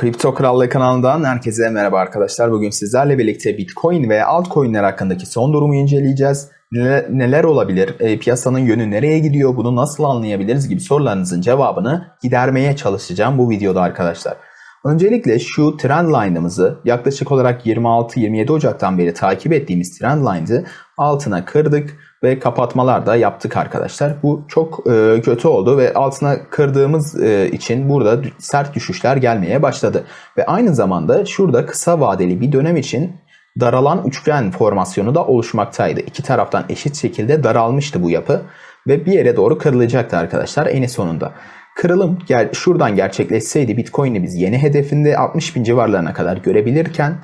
Kripto Krallığı kanalından herkese merhaba arkadaşlar. Bugün sizlerle birlikte Bitcoin ve altcoin'ler hakkındaki son durumu inceleyeceğiz. Neler, neler olabilir? E, piyasanın yönü nereye gidiyor? Bunu nasıl anlayabiliriz gibi sorularınızın cevabını gidermeye çalışacağım bu videoda arkadaşlar. Öncelikle şu trendline'ımızı yaklaşık olarak 26-27 Ocak'tan beri takip ettiğimiz trendline'ı altına kırdık ve kapatmalar da yaptık arkadaşlar. Bu çok e, kötü oldu ve altına kırdığımız e, için burada sert düşüşler gelmeye başladı. Ve aynı zamanda şurada kısa vadeli bir dönem için daralan üçgen formasyonu da oluşmaktaydı. İki taraftan eşit şekilde daralmıştı bu yapı ve bir yere doğru kırılacaktı arkadaşlar eni sonunda. Kırılım gel şuradan gerçekleşseydi Bitcoin'i biz yeni hedefinde 60 bin civarlarına kadar görebilirken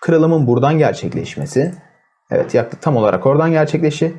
kırılımın buradan gerçekleşmesi evet yaklaşık tam olarak oradan gerçekleşi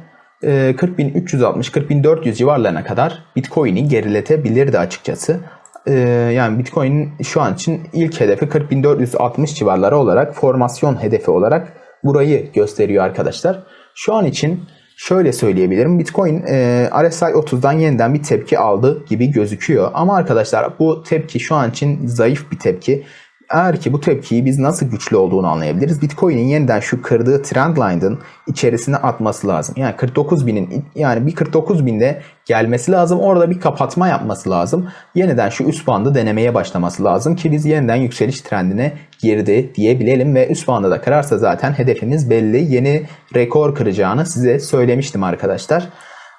40.360-40.400 civarlarına kadar Bitcoin'i geriletebilirdi açıkçası. Ee, yani Bitcoin'in şu an için ilk hedefi 40.460 civarları olarak formasyon hedefi olarak burayı gösteriyor arkadaşlar. Şu an için şöyle söyleyebilirim. Bitcoin e, RSI 30'dan yeniden bir tepki aldı gibi gözüküyor. Ama arkadaşlar bu tepki şu an için zayıf bir tepki. Eğer ki bu tepkiyi biz nasıl güçlü olduğunu anlayabiliriz. Bitcoin'in yeniden şu kırdığı trendline'ın içerisine atması lazım. Yani 49 binin yani bir 49 binde gelmesi lazım. Orada bir kapatma yapması lazım. Yeniden şu üst bandı denemeye başlaması lazım ki biz yeniden yükseliş trendine girdi diyebilelim ve üst bandı da kırarsa zaten hedefimiz belli. Yeni rekor kıracağını size söylemiştim arkadaşlar.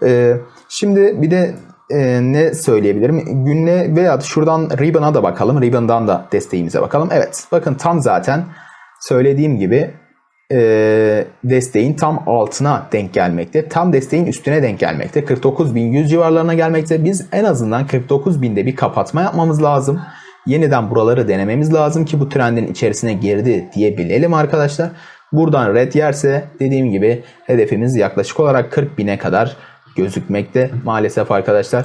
Ee, şimdi bir de e, ne söyleyebilirim? Günle veya şuradan Ribbon'a da bakalım. Ribbon'dan da desteğimize bakalım. Evet bakın tam zaten söylediğim gibi e, desteğin tam altına denk gelmekte. Tam desteğin üstüne denk gelmekte. 49.100 civarlarına gelmekte. Biz en azından 49.000'de bir kapatma yapmamız lazım. Yeniden buraları denememiz lazım ki bu trendin içerisine girdi diyebilelim arkadaşlar. Buradan red yerse dediğim gibi hedefimiz yaklaşık olarak 40.000'e kadar gözükmekte maalesef arkadaşlar.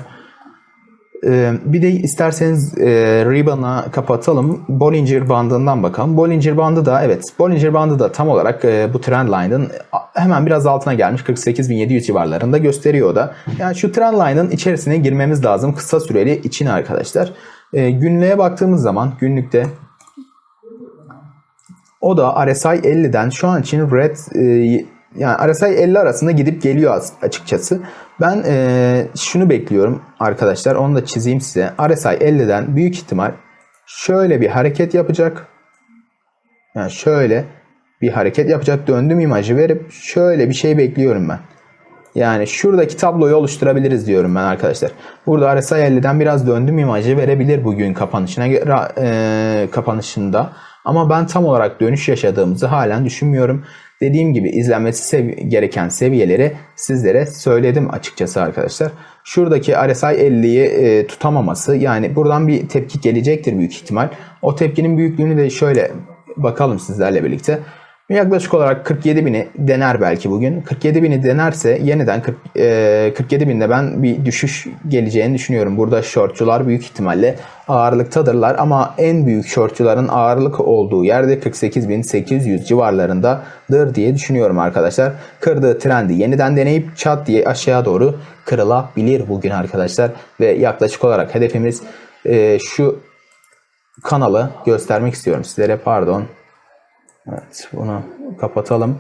Ee, bir de isterseniz e, Ribbon'a kapatalım. Bollinger bandından bakalım. Bollinger bandı da evet Bollinger bandı da tam olarak e, bu trendline'ın hemen biraz altına gelmiş 48.700 civarlarında gösteriyor da. Yani şu trendline'ın içerisine girmemiz lazım kısa süreli için arkadaşlar. E, günlüğe baktığımız zaman günlükte o da RSI 50'den şu an için red e, yani RSI 50 arasında gidip geliyor açıkçası. Ben e, şunu bekliyorum arkadaşlar. Onu da çizeyim size. RSI 50'den büyük ihtimal şöyle bir hareket yapacak. Yani şöyle bir hareket yapacak. Döndüm imajı verip şöyle bir şey bekliyorum ben. Yani şuradaki tabloyu oluşturabiliriz diyorum ben arkadaşlar. Burada RSI 50'den biraz döndüm imajı verebilir bugün kapanışına e, kapanışında. Ama ben tam olarak dönüş yaşadığımızı halen düşünmüyorum. Dediğim gibi izlenmesi sev- gereken seviyeleri sizlere söyledim açıkçası arkadaşlar. Şuradaki RSI 50'yi e, tutamaması yani buradan bir tepki gelecektir büyük ihtimal. O tepkinin büyüklüğünü de şöyle bakalım sizlerle birlikte. Yaklaşık olarak 47 bini dener belki bugün. 47 bini denerse yeniden 40, e, 47 binde ben bir düşüş geleceğini düşünüyorum. Burada shortçular büyük ihtimalle ağırlıktadırlar ama en büyük shortçuların ağırlık olduğu yerde 48.800 civarlarındadır diye düşünüyorum arkadaşlar. Kırdığı trendi yeniden deneyip çat diye aşağı doğru kırılabilir bugün arkadaşlar. Ve yaklaşık olarak hedefimiz e, şu kanalı göstermek istiyorum sizlere pardon. Evet bunu kapatalım.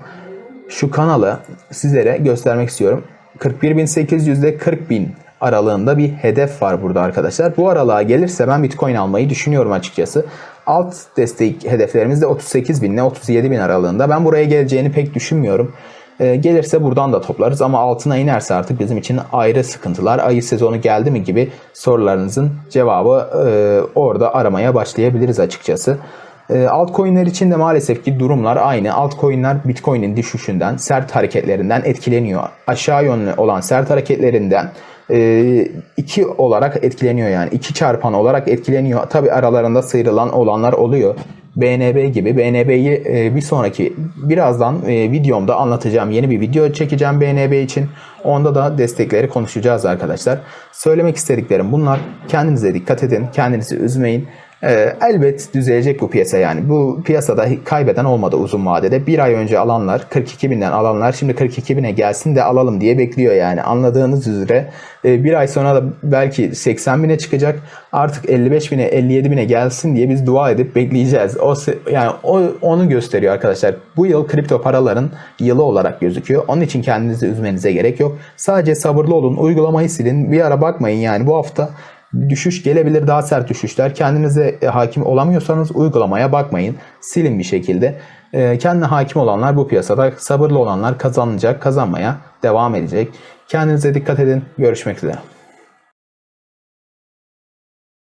Şu kanalı sizlere göstermek istiyorum. 41.800 ile 40.000 aralığında bir hedef var burada arkadaşlar. Bu aralığa gelirse ben Bitcoin almayı düşünüyorum açıkçası. Alt destek hedeflerimiz de 38.000 ile 37.000 aralığında. Ben buraya geleceğini pek düşünmüyorum. Ee, gelirse buradan da toplarız ama altına inerse artık bizim için ayrı sıkıntılar. Ayı sezonu geldi mi gibi sorularınızın cevabı e, orada aramaya başlayabiliriz açıkçası. E, altcoin'ler için de maalesef ki durumlar aynı. Altcoin'ler Bitcoin'in düşüşünden, sert hareketlerinden etkileniyor. Aşağı yönlü olan sert hareketlerinden e, iki olarak etkileniyor yani. iki çarpan olarak etkileniyor. Tabi aralarında sıyrılan olanlar oluyor. BNB gibi. BNB'yi e, bir sonraki birazdan e, videomda anlatacağım. Yeni bir video çekeceğim BNB için. Onda da destekleri konuşacağız arkadaşlar. Söylemek istediklerim bunlar. Kendinize dikkat edin. Kendinizi üzmeyin. Ee, elbet düzelecek bu piyasa yani. Bu piyasada kaybeden olmadı uzun vadede. Bir ay önce alanlar 42 binden alanlar şimdi 42 bine gelsin de alalım diye bekliyor yani. Anladığınız üzere e, bir ay sonra da belki 80 bine çıkacak. Artık 55 bine 57 bine gelsin diye biz dua edip bekleyeceğiz. O yani o onu gösteriyor arkadaşlar. Bu yıl kripto paraların yılı olarak gözüküyor. Onun için kendinizi üzmenize gerek yok. Sadece sabırlı olun. Uygulamayı silin. Bir ara bakmayın yani bu hafta düşüş gelebilir daha sert düşüşler. Kendinize e, hakim olamıyorsanız uygulamaya bakmayın. Silin bir şekilde. E, kendine hakim olanlar bu piyasada sabırlı olanlar kazanacak, kazanmaya devam edecek. Kendinize dikkat edin. Görüşmek üzere.